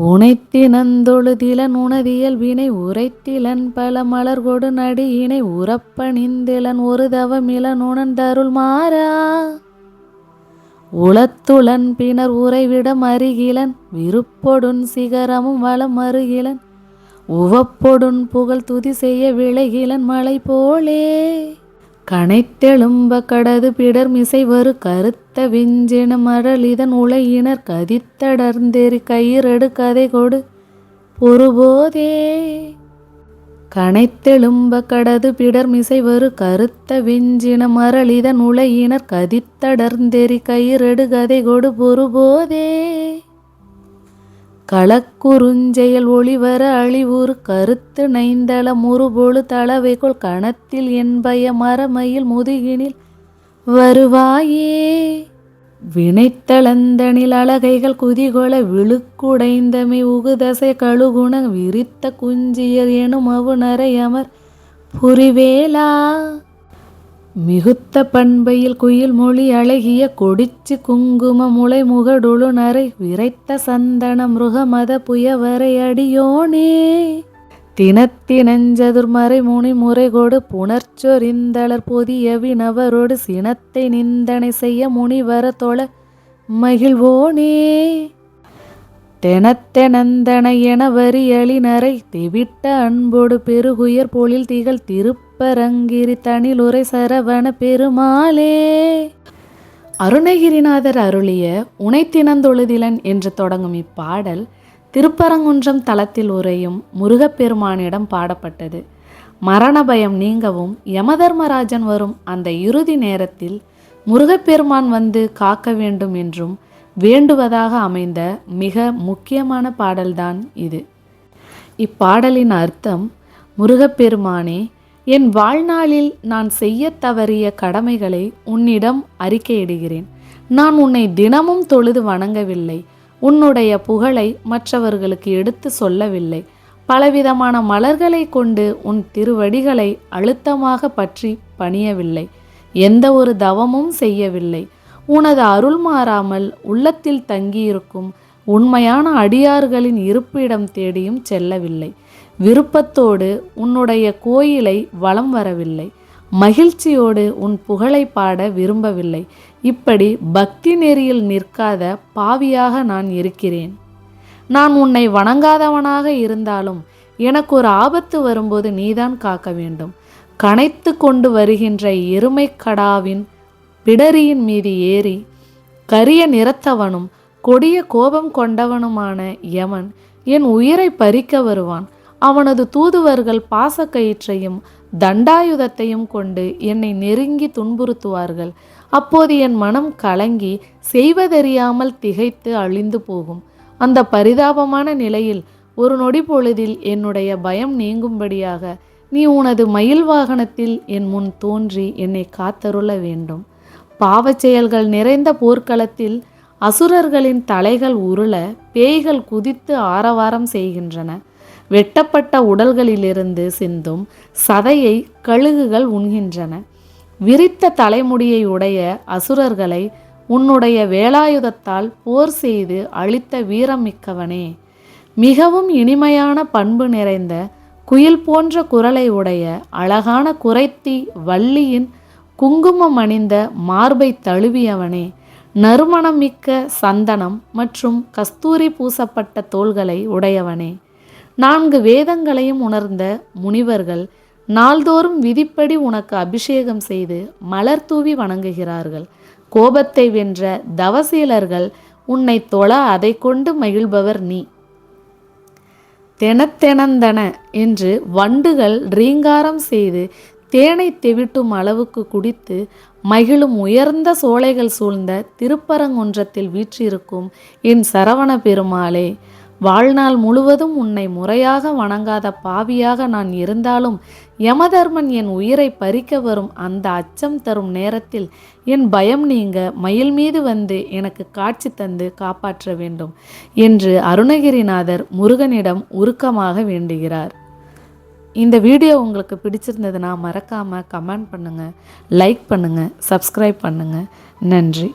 உனைத்தினந்தொழுதிலன் உணதியல் வினை உரைத்திலன் பல மலர்கொடு நடியினை உறப்பணிந்திலன் ஒரு தவமிலன் உணர்ந்தருள் மாறா. உளத்துளன் பினர் உறைவிடம் அருகிலன் விருப்பொடுன் சிகரமும் வளம் அருகிலன். உவப்பொடுன் புகழ் துதி செய்ய விளைகிலன் மலை போலே கனைத்தெழும்ப கடது பிடர் மிசைவரு கருத்த விஞ்சின இதன் உலையினர் கதித்தடர்ந்தெறி கயிறடு கதை கொடு பொறுபோதே. கனைத்தெழும்ப கடது பிடர் மிசைவரு கருத்த விஞ்சின மரளிதன் உலையினர் கதித்தடர்ந்தெறி கயிறடு கதை கொடு பொறுபோதே. களக்குறுஞ்செயல் ஒளிவர அழிவுறு கருத்து நைந்தள முறுபொழு தளவைக்குள் கணத்தில் என்பய மரமையில் முதுகினில் வருவாயே. வினைத்தளந்தனில் அழகைகள் குதிகொள விழுக்குடைந்தமை உகுதசை கழுகுண விரித்த குஞ்சியர் எனும் அவுணரை அமர் புரிவேலா. மிகுத்த பண்பையில் குயில் மொழி அழகிய கொடிச்சு குங்கும முளை முகடுழு நரை விரைத்த சந்தன மிருகமத புயவரை அடியோனே. தினத்தினஞ்சதுர்மறை முனி முறைகோடு புணர்ச்சொரிந்தளர் பொதிய வினவரோடு சினத்தை நிந்தனை செய்ய முனிவர தொழ மகிழ்வோனே. தெனத்தெனந்தன என வரியலினரை திவிட்ட அன்போடு பெருகுயர் போலில் திகழ் திருப்பரங்கிரி தனிலுரை சரவண பெருமாளே. அருணகிரிநாதர் அருளிய உனைத்தினந்தொழுதிலன் என்று தொடங்கும் இப்பாடல் திருப்பரங்குன்றம் தலத்தில் உரையும் முருகப்பெருமானிடம் பாடப்பட்டது. மரண பயம் நீங்கவும் யமதர்மராஜன் வரும் அந்த இறுதி நேரத்தில் முருகப்பெருமான் வந்து காக்க வேண்டும் என்றும் வேண்டுவதாக அமைந்த மிக முக்கியமான பாடல்தான் இது. இப்பாடலின் அர்த்தம் முருகப்பெருமானே என் வாழ்நாளில் நான் செய்ய தவறிய கடமைகளை உன்னிடம் அறிக்கையிடுகிறேன். நான் உன்னை தினமும் தொழுது வணங்கவில்லை. உன்னுடைய புகழை மற்றவர்களுக்கு எடுத்து சொல்லவில்லை. பலவிதமான மலர்களை கொண்டு உன் திருவடிகளை அழுத்தமாக பற்றி பணியவில்லை. எந்த ஒரு தவமும் செய்யவில்லை. உனது அருள் மாறாமல் உள்ளத்தில் தங்கியிருக்கும் உண்மையான அடியார்களின் இருப்பிடம் தேடியும் செல்லவில்லை. விருப்பத்தோடு உன்னுடைய கோயிலை வலம் வரவில்லை. மகிழ்ச்சியோடு உன் புகழை பாட விரும்பவில்லை. இப்படி பக்தி நெறியில் நிற்காத பாவியாக நான் இருக்கிறேன். நான் உன்னை வணங்காதவனாக இருந்தாலும் எனக்கு ஒரு ஆபத்து வரும்போது நீதான் காக்க வேண்டும். கனைத்து கொண்டு வருகின்ற எருமைக்கடாவின் பிடரியின் மீது ஏறி கரிய நிறத்தவனும் கொடிய கோபம் கொண்டவனுமான யமன் என் உயிரை பறிக்க வருவான். அவனது தூதுவர்கள் பாசக்கயிற்றையும் தண்டாயுதத்தையும் கொண்டு என்னை நெருங்கி துன்புறுத்துவார்கள். அப்போது என் மனம் கலங்கி செய்வதறியாமல் திகைத்து அழிந்து போகும். அந்த பரிதாபமான நிலையில் ஒரு நொடி பொழுதில் என்னுடைய பயம் நீங்கும்படியாக நீ உனது மயில் வாகனத்தில் என் முன் தோன்றி என்னை காத்தருள வேண்டும். பாவச் செயல்கள் நிறைந்த போர்க்களத்தில் அசுரர்களின் தலைகள் உருள பேய்கள் குதித்து ஆரவாரம் செய்கின்றன. வெட்டப்பட்ட உடல்களிலிருந்து சிந்தும் சதையை கழுகுகள் உண்கின்றன. விரித்த தலைமுடியை உடைய அசுரர்களை உன்னுடைய வேலாயுதத்தால் போர் செய்து அழித்த வீரம் மிக்கவனே. மிகவும் இனிமையான பண்பு நிறைந்த குயில் போன்ற குரலை உடைய அழகான குறைத்தி வள்ளியின் குங்குமம் அணிந்த மார்பை தழுவியவனே நறுமணம் மிக்க சந்தனம் மற்றும் கஸ்தூரி பூசப்பட்ட தோள்களை உடையவனே. நான்கு வேதங்களையும் உணர்ந்த முனிவர்கள் நாள்தோறும் விதிப்படி உனக்கு அபிஷேகம் செய்து மலர் தூவி வணங்குகிறார்கள். கோபத்தை வென்ற தவசீலர்கள் உன்னை தொழ அதை கொண்டு மகிழ்பவர் நீ. தெனத்தெனந்தன என்று வண்டுகள் ரீங்காரம் செய்து தேனை தெவிட்டும் அளவுக்கு குடித்து மகிழும் உயர்ந்த சோலைகள் சூழ்ந்த திருப்பரங்குன்றத்தில் வீற்றிருக்கும் என் சரவண பெருமாளே வாழ்நாள் முழுவதும் உன்னை முறையாக வணங்காத பாவியாக நான் இருந்தாலும் யமதர்மன் என் உயிரை பறிக்க வரும் அந்த அச்சம் தரும் நேரத்தில் என் பயம் நீங்க மயில் மீது வந்து எனக்கு காட்சி தந்து காப்பாற்ற வேண்டும் என்று அருணகிரிநாதர் முருகனிடம் உருக்கமாக வேண்டுகிறார். இந்த வீடியோ உங்களுக்கு பிடிச்சிருந்ததுன்னா மறக்காமல் கமெண்ட் பண்ணுங்கள் லைக் பண்ணுங்கள் சப்ஸ்கிரைப் பண்ணுங்கள் நன்றி.